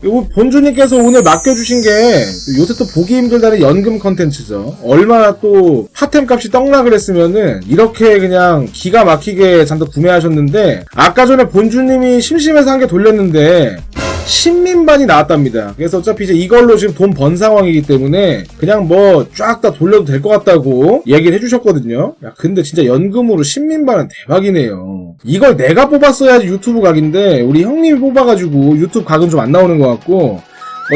그리고 본주님께서 오늘 맡겨주신 게 요새 또 보기 힘들다는 연금 컨텐츠죠. 얼마나 또 파템 값이 떡락을 했으면은 이렇게 그냥 기가 막히게 잔뜩 구매하셨는데 아까 전에 본주님이 심심해서 한 개 돌렸는데 신민반이 나왔답니다. 그래서 어차피 이제 이걸로 지금 돈 번 상황이기 때문에 그냥 뭐 쫙 다 돌려도 될 것 같다고 얘기를 해주셨거든요. 야, 근데 진짜 연금으로 신민반은 대박이네요. 이걸 내가 뽑았어야지 유튜브 각인데 우리 형님이 뽑아가지고 유튜브 각은 좀 안 나오는 것 같고 뭐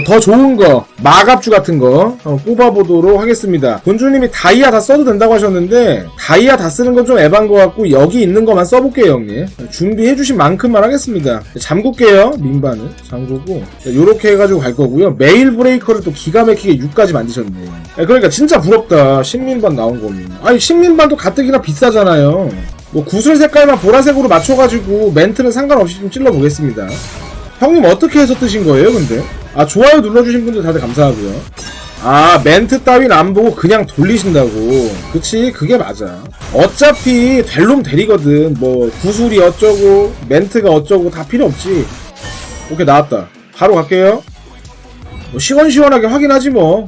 더 좋은 거 마갑주 같은 거 한번 뽑아보도록 하겠습니다. 본주님이 다이아 다 써도 된다고 하셨는데 다이아 다 쓰는 건좀 에반 것 같고 여기 있는 것만 써볼게요 형님. 준비해주신 만큼만 하겠습니다. 잠글게요 민반은 잠그고 요렇게 해가지고 갈 거고요. 메일 브레이커를 또 기가 막히게 6까지 만드셨네. 야, 그러니까 진짜 부럽다 신민반 나온 거면. 아니 신민반도 가뜩이나 비싸잖아요. 뭐 구슬 색깔만 보라색으로 맞춰가지고 멘트는 상관없이 좀 찔러보겠습니다. 형님 어떻게 해서 뜨신 거예요, 근데? 아, 좋아요 눌러주신 분들 다들 감사하고요. 아, 멘트 따윈 안 보고 그냥 돌리신다고. 그치, 그게 맞아. 어차피 될 놈 되리거든. 뭐, 구슬이 어쩌고, 멘트가 어쩌고 다 필요 없지. 오케이, 나왔다. 바로 갈게요. 뭐, 시원시원하게 확인하지 뭐.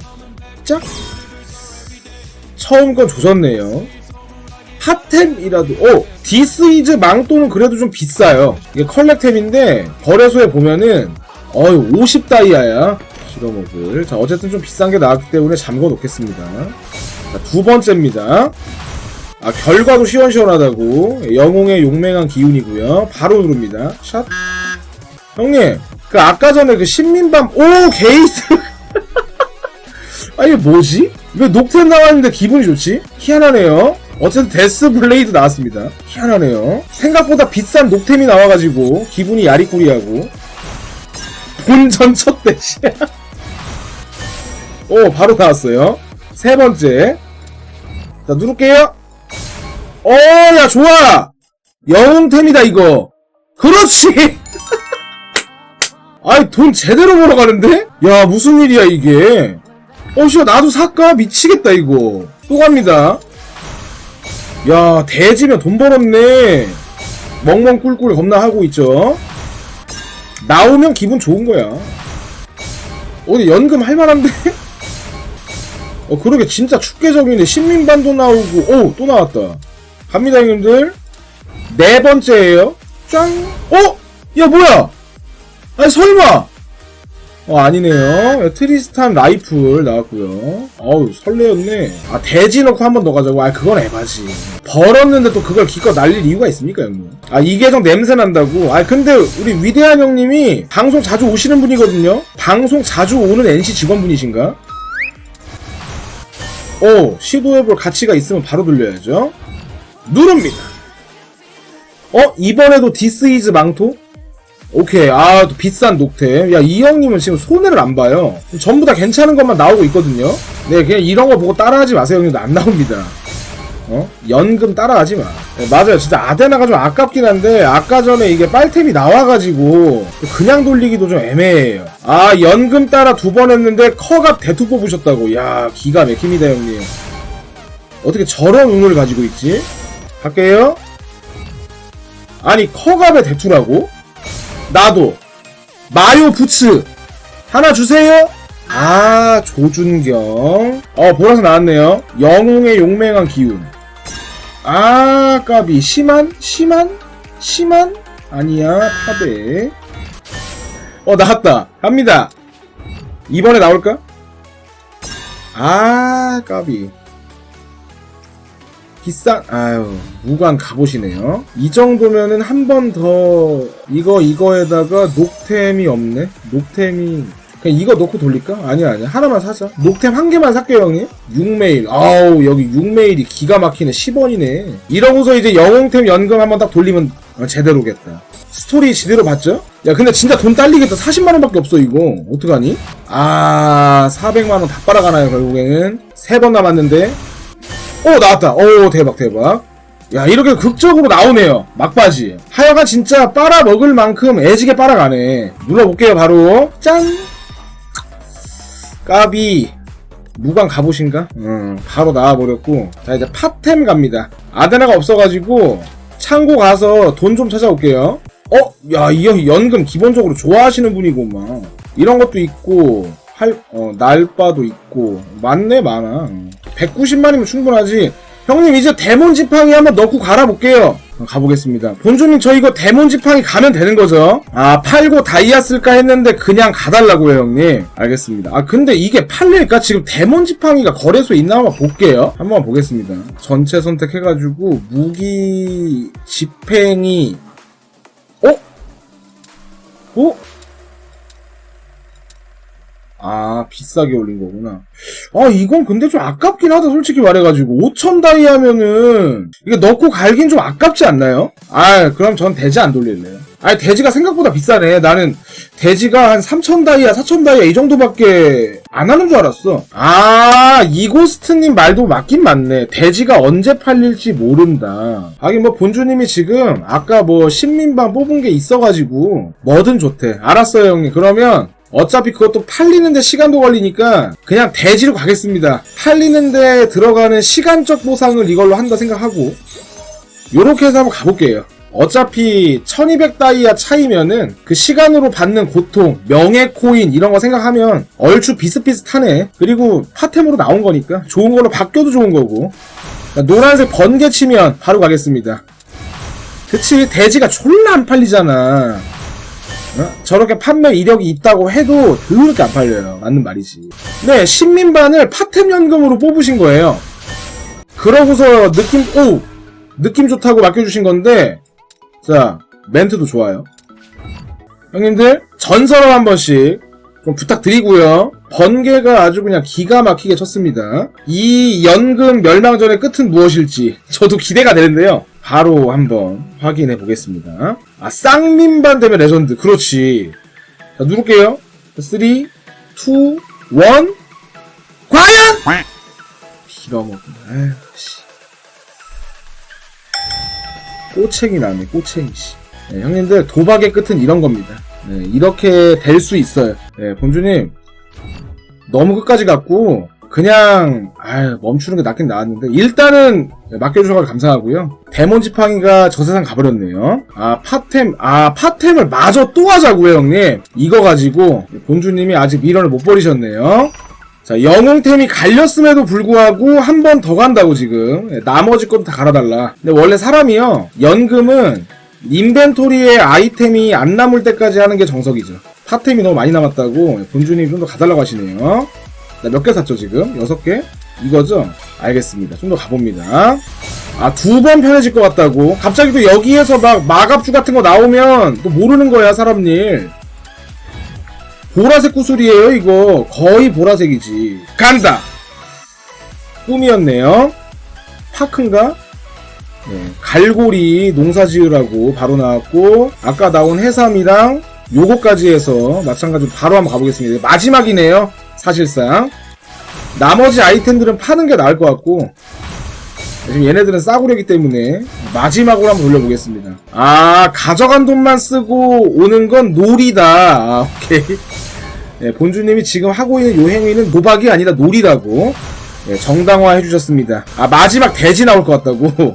짝! 처음 건 조졌네요. 핫템이라도 오 디스이즈 망토는 그래도 좀 비싸요 이게 컬렉템인데 거래소에 보면은 어유 50 다이아야. 실어먹을. 자 어쨌든 좀 비싼 게 나왔기 때문에 잠궈 놓겠습니다. 자, 두 번째입니다. 아 결과도 시원시원하다고. 영웅의 용맹한 기운이고요. 바로 누릅니다. 샷. 형님 그 아까 전에 그 신민밤 오 게이스! 아 이게 뭐지? 왜 녹템 나왔는데 기분이 좋지? 희한하네요. 어쨌든 데스 블레이드 나왔습니다. 희한하네요. 생각보다 비싼 녹템이 나와가지고 기분이 야리꾸리하고 본전 첫 대시. 오 바로 나왔어요. 세 번째. 자 누를게요. 어야 좋아. 영웅템이다 이거. 그렇지. 아이 돈 제대로 벌어가는데? 야 무슨 일이야 이게. 어 씨야 나도 살까 미치겠다 이거. 또 갑니다. 야 대지면 돈 벌었네 멍멍 꿀꿀 겁나 하고 있죠 나오면 기분 좋은 거야. 어디 연금 할만한데? 어 그러게. 진짜 축계적이네 신민반도 나오고. 오 또 나왔다. 갑니다 형님들. 네 번째예요. 짱 어? 야 뭐야? 아니 설마 어 아니네요. 야, 트리스탄 라이플 나왔고요. 어우 설레었네. 아 대지 넣고 한 번 더 가자고? 아 그건 에바지. 벌었는데 또 그걸 기껏 날릴 이유가 있습니까 형님? 아이 계정 냄새 난다고? 아 근데 우리 위대한 형님이 방송 자주 오시는 분이거든요? 방송 자주 오는 NC 직원분이신가? 오 시도해볼 가치가 있으면 바로 돌려야죠. 누릅니다. 어 이번에도 디스이즈 망토 오케이. 아, 또 비싼 녹템. 야, 이 형님은 지금 손해를 안 봐요. 전부 다 괜찮은 것만 나오고 있거든요. 네, 그냥 이런 거 보고 따라하지 마세요, 형님도. 안 나옵니다. 어? 연금 따라하지 마. 네, 맞아요. 진짜 아데나가 좀 아깝긴 한데, 아까 전에 이게 빨템이 나와가지고, 그냥 돌리기도 좀 애매해요. 아, 연금 따라 두 번 했는데, 커갑 대투 뽑으셨다고. 야, 기가 막힙니다, 형님. 어떻게 저런 운을 가지고 있지? 갈게요. 아니, 커갑의 대투라고? 나도 마요 부츠 하나 주세요. 아 조준경 어 보라색 나왔네요. 영웅의 용맹한 기운. 아 까비 심한 심한 심한 아니야 파베. 어 나왔다 갑니다. 이번에 나올까? 아 까비. 비싼 아유 무관 갑옷이네요. 이 정도면은 한 번 더 이거 이거에다가 녹템이 없네? 녹템이 그냥 이거 넣고 돌릴까? 아니야 아니야 하나만 사자. 녹템 한 개만 살게요 형님. 6메일. 아우 여기 6메일이 기가 막히네. 10원이네. 이러고서 이제 영웅템 연금 한번 딱 돌리면 어, 제대로겠다. 스토리 제대로 봤죠? 야 근데 진짜 돈 딸리겠다. 40만원 밖에 없어 이거. 어떡하니? 아 400만원 다 빨아가나요 결국에는? 3번 남았는데 오 나왔다. 오 대박 대박. 야 이렇게 극적으로 나오네요. 막바지. 하여간 진짜 빨아먹을 만큼 애지게 빨아가네. 눌러볼게요 바로. 짠! 까비. 무관 갑옷인가? 음 바로 나와버렸고. 자 이제 팟템 갑니다. 아데나가 없어가지고 창고 가서 돈 좀 찾아올게요. 어? 야 이 형 연금 기본적으로 좋아하시는 분이구만. 이런 것도 있고 할, 어, 날바도 있고. 많네 많아 190만이면 충분하지. 형님 이제 데몬 지팡이 한번 넣고 갈아볼게요. 어, 가보겠습니다. 본주님 저 이거 데몬 지팡이 가면 되는 거죠? 아 팔고 다이아 쓸까 했는데 그냥 가달라고요 형님. 알겠습니다. 아 근데 이게 팔릴까? 지금 데몬 지팡이가 거래소에 있나 한번 볼게요. 한번 보겠습니다. 전체 선택해가지고 무기 집행이 어? 어? 아, 비싸게 올린 거구나. 아, 이건 근데 좀 아깝긴 하다, 솔직히 말해가지고. 5천 다이 하면은, 이게 넣고 갈긴 좀 아깝지 않나요? 아, 그럼 전 돼지 안 돌릴래요. 아, 돼지가 생각보다 비싸네. 나는 돼지가 한 3천 다이아, 4천 다이아 이 정도밖에 안 하는 줄 알았어. 아, 이고스트님 말도 맞긴 맞네. 돼지가 언제 팔릴지 모른다. 하긴 뭐 본주님이 지금 아까 뭐 신민방 뽑은 게 있어가지고 뭐든 좋대. 알았어요, 형님. 그러면 어차피 그것도 팔리는데 시간도 걸리니까 그냥 대지로 가겠습니다. 팔리는데 들어가는 시간적 보상을 이걸로 한다 생각하고 요렇게 해서 한번 가볼게요. 어차피 1200 다이아 차이면은 그 시간으로 받는 고통, 명예 코인 이런 거 생각하면 얼추 비슷비슷하네. 그리고 파템으로 나온 거니까 좋은 걸로 바뀌어도 좋은 거고. 노란색 번개 치면 바로 가겠습니다. 그치 돼지가 졸라 안 팔리잖아. 어? 저렇게 판매 이력이 있다고 해도 더럽게 안 팔려요. 맞는 말이지. 네, 신민반을 파템 연금으로 뽑으신 거예요. 그러고서 느낌, 오! 느낌 좋다고 맡겨주신 건데, 자, 멘트도 좋아요. 형님들, 전설을 한 번씩 좀 부탁드리고요. 번개가 아주 그냥 기가 막히게 쳤습니다. 이 연금 멸망전의 끝은 무엇일지 저도 기대가 되는데요. 바로 한번 확인해 보겠습니다. 아, 쌍민반 되면 레전드. 그렇지. 자, 누를게요. 3, 2, 1. 과연! 빌어먹네. 아휴, 씨. 꼬챙이 나네, 꼬챙이, 씨. 네, 형님들, 도박의 끝은 이런 겁니다. 네, 이렇게 될 수 있어요. 네, 본주님, 너무 끝까지 갔고, 그냥, 아유, 멈추는 게 낫긴 나았는데, 일단은, 맡겨주셔서 감사하고요. 데몬 지팡이가 저 세상 가버렸네요. 아, 파템, 아, 파템을 마저 또 하자고요, 형님. 이거 가지고, 본주님이 아직 미련을 못 버리셨네요. 자, 영웅템이 갈렸음에도 불구하고 한 번 더 간다고 지금. 예, 나머지 것도 다 갈아달라. 근데 원래 사람이요, 연금은 인벤토리에 아이템이 안 남을 때까지 하는 게 정석이죠. 파템이 너무 많이 남았다고 본주님이 좀더 가달라고 하시네요. 몇개 샀죠, 지금? 여섯 개? 이거죠? 알겠습니다. 좀 더 가봅니다. 아, 두 번 편해질 것 같다고? 갑자기 또 여기에서 막 마갑주 같은 거 나오면 또 모르는 거야, 사람 일. 보라색 구슬이에요, 이거. 거의 보라색이지. 간다! 꿈이었네요. 파크인가? 네, 갈고리 농사 지으라고 바로 나왔고, 아까 나온 해삼이랑 요거까지 해서 마찬가지로 바로 한번 가보겠습니다. 마지막이네요. 사실상. 나머지 아이템들은 파는 게 나을 것 같고, 지금 얘네들은 싸구려기 때문에 마지막으로 한번 돌려보겠습니다. 아, 가져간 돈만 쓰고 오는 건 놀이다. 아, 오케이. 네, 본주님이 지금 하고 있는 요 행위는 도박이 아니라 놀이라고 네, 정당화 해주셨습니다. 아, 마지막 돼지 나올 것 같다고.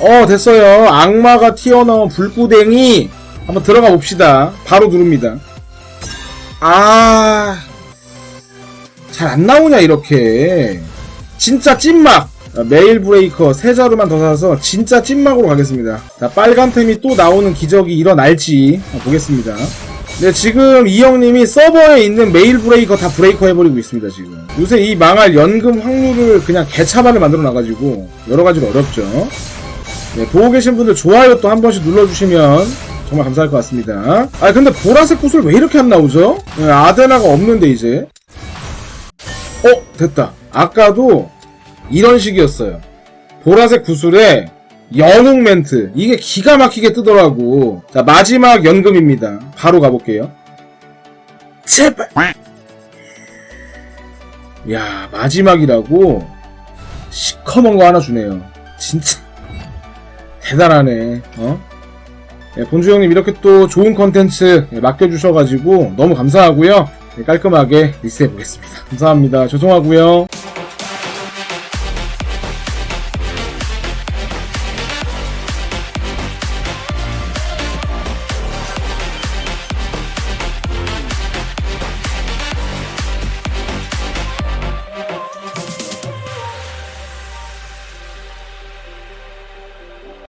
어, 됐어요. 악마가 튀어나온 불구댕이. 한번 들어가 봅시다. 바로 누릅니다. 아, 잘 안 나오냐, 이렇게. 진짜 찐막. 아, 메일 브레이커 세 자루만 더 사서 진짜 찐막으로 가겠습니다. 자, 빨간템이 또 나오는 기적이 일어날지 보겠습니다. 네, 지금 이 형님이 서버에 있는 메일 브레이커 다 브레이커 해버리고 있습니다, 지금. 요새 이 망할 연금 확률을 그냥 개차반을 만들어 놔가지고 여러 가지로 어렵죠. 네, 보고 계신 분들 좋아요 또 한 번씩 눌러주시면 정말 감사할 것 같습니다. 아, 근데 보라색 구슬 왜 이렇게 안 나오죠? 네, 아데나가 없는데, 이제. 어, 됐다. 아까도 이런 식이었어요. 보라색 구슬에 영웅 멘트. 이게 기가 막히게 뜨더라고. 자, 마지막 연금입니다. 바로 가볼게요. 제발! 야, 마지막이라고 시커먼 거 하나 주네요. 진짜 대단하네. 어? 예, 본주 형님 이렇게 또 좋은 컨텐츠 예, 맡겨주셔가지고 너무 감사하고요. 예, 깔끔하게 리셋해 보겠습니다. 감사합니다. 죄송하고요.